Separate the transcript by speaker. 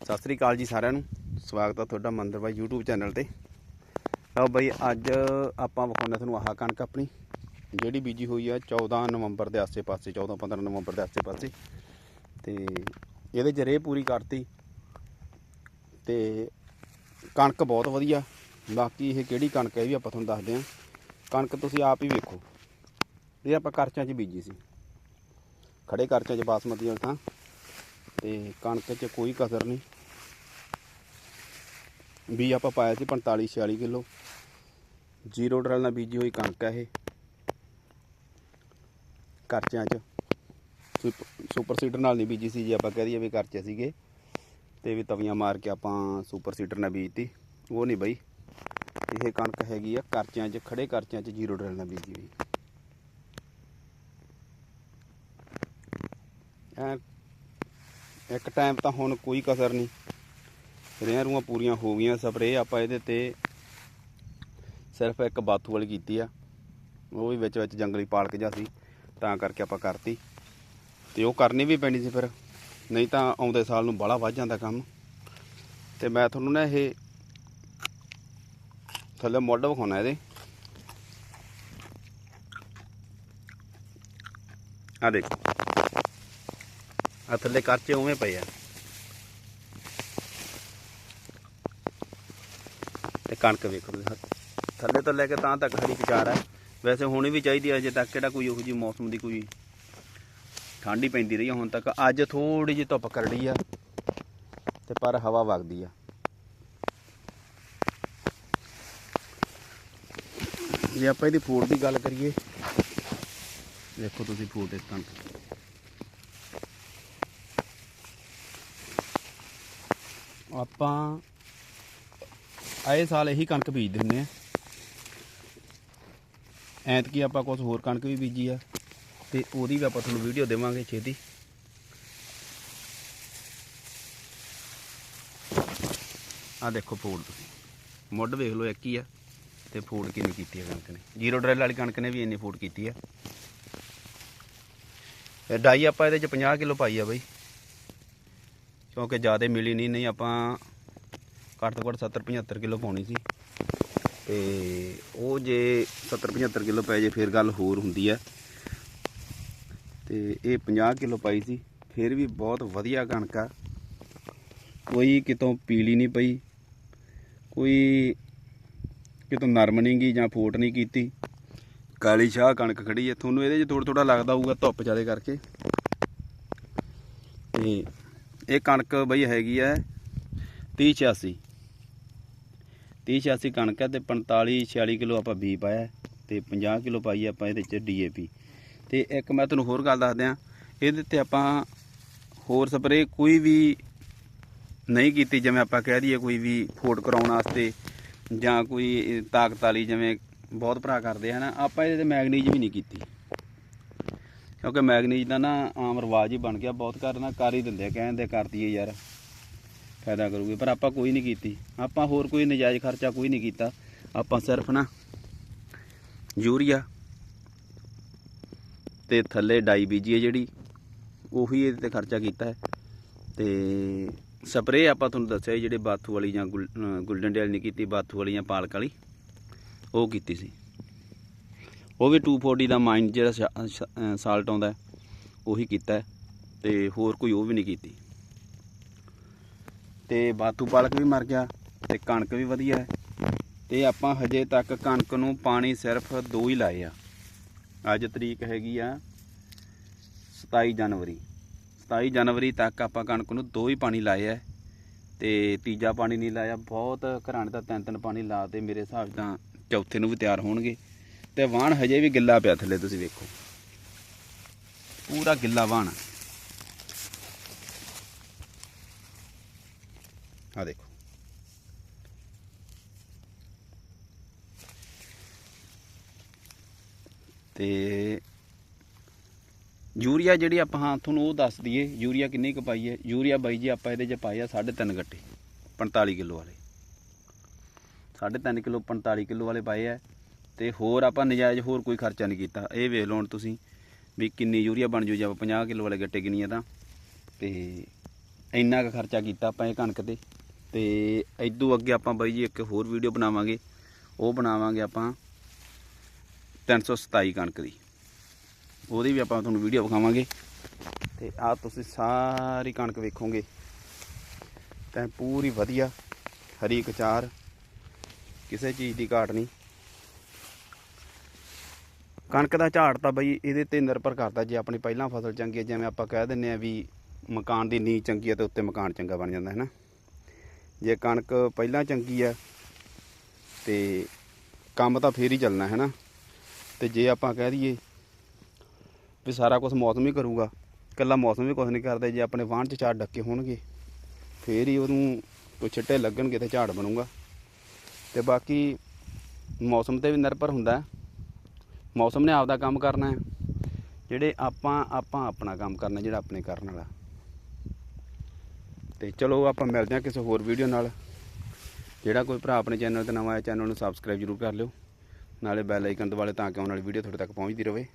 Speaker 1: ਸਤਿ ਸ੍ਰੀ ਅਕਾਲ ਜੀ ਸਾਰਿਆਂ ਨੂੰ। ਸਵਾਗਤ ਆ ਤੁਹਾਡਾ ਮੰਦਰ ਬਾਈ YouTube ਚੈਨਲ ਤੇ। ਲਓ ਬਾਈ, ਅੱਜ ਆਪਾਂ ਵਿਖਾਉਂਦੇ ਤੁਹਾਨੂੰ ਆਹ ਕਣਕ ਆਪਣੀ, ਜਿਹੜੀ ਬੀਜੀ ਹੋਈ ਆ 14 ਨਵੰਬਰ ਦੇ ਆਸੇ-ਪਾਸੇ 14 15 ਨਵੰਬਰ ਦੇ ਆਸੇ-ਪਾਸੇ। ਤੇ ਇਹਦੇ ਚ ਰੇਹ ਪੂਰੀ ਕਰਤੀ। ਤੇ ਕਣਕ ਬਹੁਤ ਵਧੀਆ। ਬਾਕੀ ਇਹ ਕਿਹੜੀ ਕਣਕ ਹੈ ਇਹ ਵੀ ਆਪਾਂ ਤੁਹਾਨੂੰ ਦੱਸਦੇ ਹਾਂ ਕਣਕ ਤੁਸੀਂ ਆਪ ਹੀ ਵੇਖੋ। ਇਹ ਆਪਾਂ ਕਰਚਾਂ 'ਚ ਬੀਜੀ ਸੀ। ਖੜੇ ਕਰਚਾਂ 'ਚ ਬਾਸਮਤੀ ਵਾਲੀ ਥਾਂ। ਤੇ ਕਣਕ 'ਚ ਕੋਈ ਕਸਰ ਨਹੀਂ। ਬੀਜ ਆਪਾਂ ਪਾਇਆ ਸੀ 45 46 ਕਿਲੋ। ਜ਼ੀਰੋ ਡਰਲ ਨਾਲ ਬੀਜੀ ਹੋਈ ਕਣਕ ਹੈ ਇਹ। ਕਰਚਿਆਂ 'ਚ। ਸੁਪ- ਸੁਪਰ ਸੀਡਰ ਨਾਲ ਨਹੀਂ ਬੀਜੀ ਸੀ ਜੀ ਆਪਾਂ ਕਹਿ ਦਈਏ ਵੀ ਕਰਚੇ ਸੀਗੇ। ਤੇ ਵੀ ਤਵੀਆਂ ਮਾਰ ਕੇ ਆਪਾਂ ਸੁਪਰ ਸੀਡਰ ਨਾਲ ਬੀਜਤੀ। ਉਹ ਨਹੀਂ ਬਈ। ਇਹ ਕਣਕ ਹੈਗੀ ਆ ਕਰਚਿਆਂ 'ਚ ਖੜੇ ਕਰਚਿਆਂ 'ਚ ਜ਼ੀਰੋ ਡਰਲ ਨਾਲ ਬੀਜੀ ਹੋਈ। ਐਂ ਇੱਕ ਟਾਈਮ ਤਾਂ ਹੁਣ ਕੋਈ ਕਸਰ ਨਹੀਂ। ਰੇਹਾਂ ਰੂਹਾਂ ਪੂਰੀਆਂ ਹੋ ਗਈਆਂ ਸਪਰੇਅ, ਆਪਾਂ ਇਹਦੇ ਤੇ ਸਿਰਫ ਇੱਕ ਬਾਥੂ ਵਾਲੀ ਕੀਤੀ ਆ। ਉਹ ਵੀ ਵਿੱਚ ਵਿੱਚ ਜੰਗਲੀ ਪਾਲਕ ਜਿਹਾ ਸੀ, ਤਾਂ ਕਰਕੇ ਆਪਾਂ ਕਰਤੀ। ਤੇ ਉਹ ਕਰਨੀ ਵੀ ਪੈਣੀ ਸੀ ਫਿਰ। ਨਹੀਂ ਤਾਂ ਆਉਂਦੇ ਸਾਲ ਨੂੰ ਬਾਹਲਾ ਵੱਧ ਜਾਂਦਾ ਕੰਮ। ਤੇ ਮੈਂ ਤੁਹਾਨੂੰ ਨਾ ਇਹ ਥੱਲੇ ਮੁੱਢ ਵਿਖਾਉਣਾ ਇਹਦੇ। ਆ ਦੇਖੋ। ਆ ਥੱਲੇ ਕਰਚੇ ਉਵੇਂ ਪਏ ਆ। ਤੇ ਕਣਕ ਵੇਖੋ ਤੁਸੀਂ ਥੱਲੇ ਤੋਂ ਲੈ ਕੇ ਤਾਂ ਤੱਕ ਹਰੀ ਵਿਚਾਰ ਹੈ ਵੈਸੇ ਹੋਣੀ ਵੀ ਚਾਹੀਦੀ ਹੈ ਅਜੇ ਤੱਕ ਕਿਹੜਾ ਕੋਈ ਉਹੋ ਜਿਹੀ ਮੌਸਮ ਦੀ ਕੋਈ ਠੰਡ ਹੀ ਪੈਂਦੀ ਰਹੀ ਹੈ ਹੁਣ ਤੱਕ ਅੱਜ ਥੋੜੀ ਜਿਹੀ ਧੁੱਪ ਕਰੜੀ ਆ ਤੇ ਪਰ ਹਵਾ ਵਗਦੀ ਆ। ਜੇ ਆਪਾਂ ਇਹਦੀ ਫੂਡ ਦੀ ਗੱਲ ਕਰੀਏ ਦੇਖੋ ਤੁਸੀਂ ਫੂਡ ਇਸ ਕਣਕ ਆਪਾਂ ਆਏ ਸਾਲ ਇਹੀ ਕਣਕ ਬੀਜਦੇ ਹੁੰਦੇ ਆ ਐਤਕੀ ਆਪਾਂ ਕੁਝ ਹੋਰ ਕਣਕ ਵੀ ਬੀਜੀ ਆ ਤੇ ਉਹਦੀ ਵੀ ਆਪਾਂ ਤੁਹਾਨੂੰ ਵੀਡੀਓ ਦੇਵਾਂਗੇ ਛੇਤੀ। ਆ ਦੇਖੋ ਫੂਡ ਤੁਸੀਂ। ਮੁੱਢ ਵੇਖ ਲਓ ਇੱਕ ਹੀ ਆ ਤੇ ਫੂਡ ਕਿੰਨੀ ਕੀਤੀ ਆ ਕਣਕ ਨੇ। ਜ਼ੀਰੋ ਡਰੈਲ ਵਾਲੀ ਕਣਕ ਨੇ ਵੀ ਇੰਨੀ ਫੂਡ ਕੀਤੀ ਆ। ਡਾਈ ਆਪਾਂ ਇਹਦੇ ਚ 50 ਕਿਲੋ ਪਾਈ ਆ ਬਈ। ਕਿਉਂਕਿ ਜ਼ਿਆਦਾ ਮਿਲੀ ਨਹੀਂ ਨਹੀਂ ਆਪਾਂ ਘੱਟ ਤੋਂ ਘੱਟ 70 75 ਕਿਲੋ ਪਾਉਣੀ ਸੀ। ਤੇ ਉਹ ਜੇ 70 75 ਕਿਲੋ ਪੈ ਜੇ, ਫਿਰ ਗੱਲ ਹੋਰ ਹੁੰਦੀ ਹੈ ਤੇ ਇਹ 50 ਕਿਲੋ ਪਾਈ ਸੀ, ਫਿਰ ਵੀ ਬਹੁਤ ਵਧੀਆ ਕਣਕ ਆ। ਕੋਈ ਕਿਤੋਂ ਪੀਲੀ ਨਹੀਂ ਪਈ, ਕੋਈ ਕਿਤੋਂ ਨਰਮ ਨਹੀਂ ਗਈ ਜਾਂ ਫੋਟ ਨਹੀਂ ਕੀਤੀ। ਕਾਲੀ ਸ਼ਾਹ ਕਣਕ ਖੜੀ ਹੈ ਤੁਹਾਨੂੰ ਇਹਦੇ 'ਚ ਥੋੜਾ ਥੋੜਾ ਲੱਗਦਾ ਹੋਊਗਾ ਧੁੱਪ ਜ਼ਿਆਦਾ ਕਰਕੇ। ਤੇ ਇਹ ਕਣਕ ਬਈ ਹੈਗੀ ਹੈ 30 86 30 86 ਕਣਕ ਹੈ ਤੇ 45 46 ਕਿਲੋ ਆਪਾਂ ਬੀ ਪਾਇਆ ਹੈ ਤੇ 50 ਕਿਲੋ ਪਾਈ ਆਪਾਂ ਇਹਦੇ ਚ ਡੀਏਪੀ ਤੇ ਇੱਕ ਮੈਂ ਤੁਹਾਨੂੰ ਹੋਰ ਗੱਲ ਦੱਸ ਦਿਆਂ ਇਹਦੇ ਤੇ ਆਪਾਂ ਹੋਰ ਸਪਰੇ ਕੋਈ ਵੀ ਨਹੀਂ ਕੀਤੀ, ਜਿਵੇਂ ਆਪਾਂ ਕਹਿ ਦਈਏ ਕੋਈ ਵੀ ਫੋਟ ਕਰਾਉਣ ਵਾਸਤੇ ਜਾਂ ਕੋਈ ਤਾਕਤ ਵਾਲੀ ਜਿਵੇਂ ਬਹੁਤ ਭਰਾ ਕਰਦੇ ਹਨ ਆਪਾਂ ਇਹਦੇ ਤੇ ਮੈਗਨੀਜ ਵੀ ਨਹੀਂ ਕੀਤੀ। ਕਿਉਂਕਿ ਮੈਗਨੀਜ ਦਾ ਨਾ ਆਮ ਰਿਵਾਜ ਹੀ ਬਣ ਗਿਆ, ਬਹੁਤ ਘਰ ਨਾ ਕਰ ਹੀ ਦਿੰਦੇ ਆ ਕਹਿੰਦੇ ਕਰ ਦਈਏ ਯਾਰ, ਫਾਇਦਾ ਕਰੂਗੇ, ਪਰ ਆਪਾਂ ਕੋਈ ਨਹੀਂ ਕੀਤੀ। ਆਪਾਂ ਹੋਰ ਕੋਈ ਨਜਾਇਜ਼ ਖਰਚਾ ਕੋਈ ਨਹੀਂ ਕੀਤਾ, ਆਪਾਂ ਸਿਰਫ ਨਾ ਯੂਰੀਆ ਤੇ ਥੱਲੇ ਡਾਈ ਬੀਜੀ ਹੈ ਜਿਹੜੀ, ਉਹੀ ਇਹਦੇ ਤੇ ਖਰਚਾ ਕੀਤਾ ਹੈ। ਤੇ ਸਪਰੇਅ ਆਪਾਂ ਤੁਹਾਨੂੰ ਦੱਸਿਆ ਜਿਹੜੇ ਬਾਥੂ ਵਾਲੀ ਜਾਂ ਗੁਲ- ਅਹ ਗੁਲਡਨ ਡੇਲ ਨਹੀਂ ਕੀਤੀ, ਬਾਥੂ ਵਾਲੀ ਜਾਂ ਪਾਲਕ ਵਾਲੀ, ਉਹ ਕੀਤੀ ਸੀ। ਉਹ ਵੀ 240 ਦਾ ਮਾਈਂਡ ਜਿਹੜਾ ਸਾਲਟ ਆਉਂਦਾ ਉਹੀ ਕੀਤਾ ਹੈ ਤੇ ਹੋਰ ਕੋਈ ਉਹ ਵੀ ਨਹੀਂ ਕੀਤੀ। ਤੇ ਬਾਥੂ ਪਾਲਕ ਵੀ ਮਰ ਗਿਆ ਤੇ ਕਣਕ ਵੀ ਵਧੀਆ ਹੈ। ਤੇ ਆਪਾਂ ਹਜੇ ਤੱਕ ਕਣਕ ਨੂੰ ਪਾਣੀ ਸਿਰਫ ਦੋ ਹੀ ਲਾਏ ਆ। ਅੱਜ ਤਰੀਕ ਹੈਗੀ ਆ 27 ਜਨਵਰੀ। 27 ਜਨਵਰੀ ਤੱਕ ਆਪਾਂ ਕਣਕ ਨੂੰ ਦੋ ਹੀ ਪਾਣੀ ਲਾਏ ਆ ਤੇ ਤੀਜਾ ਪਾਣੀ ਨਹੀਂ ਲਾਇਆ, ਬਹੁਤ ਘਰਾਂ ਨੇ ਤਾਂ ਤਿੰਨ ਤਿੰਨ ਪਾਣੀ ਲਾ ਤੇ ਮੇਰੇ ਹਿਸਾਬ ਤਾਂ ਚੌਥੇ ਨੂੰ ਵੀ ਤਿਆਰ ਹੋਣਗੇ। ਤੇ ਵਾਣ ਹਜੇ ਵੀ ਗਿੱਲਾ ਪਿਆ ਥੱਲੇ, ਤੁਸੀਂ ਵੇਖੋ। ਪੂਰਾ ਗਿੱਲਾ ਵਾਣ। ਆ ਦੇਖੋ। ਤੇ ਯੂਰੀਆ ਜਿਹੜੀ ਆਪਾਂ, ਹਾਂ, ਤੁਹਾਨੂੰ ਉਹ ਦੱਸ ਦਈਏ, ਯੂਰੀਆ ਕਿੰਨੀ ਕੁ ਪਾਈ ਹੈ? ਯੂਰੀਆ ਬਾਈ ਜੀ, ਆਪਾਂ ਇਹਦੇ 'ਚ ਪਾਈ ਆ 3.5 ਗੱਟੇ 45 ਕਿਲੋ ਵਾਲੇ। 3.5 ਕਿਲੋ 45 ਕਿਲੋ ਵਾਲੇ ਪਾਏ ਆ। ਤੇ ਹੋਰ ਆਪਾਂ ਨਜਾਇਜ਼ ਹੋਰ ਕੋਈ ਖਰਚਾ ਨਹੀਂ ਕੀਤਾ। ਇਹ ਵੇਖ ਲਓ ਤੁਸੀਂ ਵੀ ਕਿੰਨੀ ਯੂਰੀਆ ਬਣ ਜੂ ਜੇ ਆਪਾਂ 50 ਕਿਲੋ ਵਾਲੇ ਗੱਟੇ ਗਿਣੀਏ ਤਾਂ। ਤੇ ਇੰਨਾ ਕੁ ਖਰਚਾ ਕੀਤਾ ਆਪਾਂ ਇਹ ਕਣਕ ਤੇ। ਤੇ ਇਦੋਂ ਅੱਗੇ ਆਪਾਂ ਬਾਈ ਜੀ ਇੱਕ ਹੋਰ ਵੀਡੀਓ ਬਣਾਵਾਂਗੇ। ਉਹ ਬਣਾਵਾਂਗੇ ਆਪਾਂ 327 ਕਣਕ ਦੀ। ਉਹਦੀ ਵੀ ਆਪਾਂ ਤੁਹਾਨੂੰ ਵੀਡੀਓ ਵਿਖਾਵਾਂਗੇ। ਤੇ ਆ ਤੁਸੀਂ ਸਾਰੀ ਕਣਕ ਵੇਖੋਗੇ। ਤਾਂ ਪੂਰੀ ਵਧੀਆ ਹਰੀ ਕਚਾਰ ਕਿਸੇ ਚੀਜ਼ ਦੀ ਘਾਟ ਨਹੀਂ। ਕਣਕ ਦਾ ਝਾੜ ਤਾਂ ਬਈ ਇਹਦੇ ਤੇ ਨਿਰਭਰ ਕਰਦਾ ਜੇ ਆਪਣੀ ਪਹਿਲਾਂ ਫਸਲ ਚੰਗੀ ਹੈ, ਜਿਵੇਂ ਆਪਾਂ ਕਹਿ ਦਿੰਨੇ ਆ ਵੀ ਮਕਾਨ ਦੀ ਨੀਂਹ ਚੰਗੀ ਹੈ ਤੇ ਉੱਤੇ ਮਕਾਨ ਚੰਗਾ ਬਣ ਜਾਂਦਾ ਹੈ ਨਾ ਜੇ ਕਣਕ ਪਹਿਲਾਂ ਚੰਗੀ ਹੈ ਤੇ ਕੰਮ ਤਾਂ ਫੇਰ ਹੀ ਚੱਲਣਾ ਹੈ ਨਾ ਤੇ ਜੇ ਆਪਾਂ ਕਹਿ ਦਈਏ ਵੀ ਸਾਰਾ ਕੁਝ ਮੌਸਮ ਹੀ ਕਰੂਗਾ, ਇਕੱਲਾ ਮੌਸਮ ਵੀ ਕੁਝ ਨਹੀਂ ਕਰਦਾ, ਜੇ ਆਪਣੇ ਵਾਹਣ 'ਚ ਝਾੜ ਡੱਕੇ ਹੋਣਗੇ, ਫੇਰ ਹੀ ਉਹਨੂੰ ਕੋਈ ਛਿੱਟੇ ਲੱਗਣਗੇ ਤੇ ਝਾੜ ਬਣੂਗਾ। ਤੇ ਬਾਕੀ ਮੌਸਮ ਤੇ ਵੀ ਨਿਰਭਰ ਹੁੰਦਾ। ਹੈ। ਮੌਸਮ ਨੇ ਆਪਦਾ ਕੰਮ ਕਰਨਾ ਹੈ। ਜਿਹੜੇ ਆਪਾਂ ਆਪਾਂ ਆਪਣਾ ਕੰਮ ਕਰਨਾ, ਜਿਹੜਾ ਆਪਣੇ ਕਰਨ ਵਾਲਾ। ਤੇ ਚਲੋ ਆਪਾਂ ਮਿਲਦੇ ਹਾਂ ਕਿਸੇ ਹੋਰ ਵੀਡੀਓ ਨਾਲ। ਜਿਹੜਾ ਕੋਈ ਭਰਾ ਆਪਣੇ ਚੈਨਲ ਤੇ ਨਵਾਂ ਆਇਆ ਚੈਨਲ ਨੂੰ ਸਬਸਕ੍ਰਾਈਬ ਜ਼ਰੂਰ ਕਰ ਲਿਓ। ਨਾਲੇ ਬੈਲ ਆਈਕਨ ਦਬਾਲੇ ਤਾਂ ਕਿ ਆਉਣ ਵਾਲੀ ਵੀਡੀਓ ਤੁਹਾਡੇ ਤੱਕ ਪਹੁੰਚਦੀ ਰਹੇ।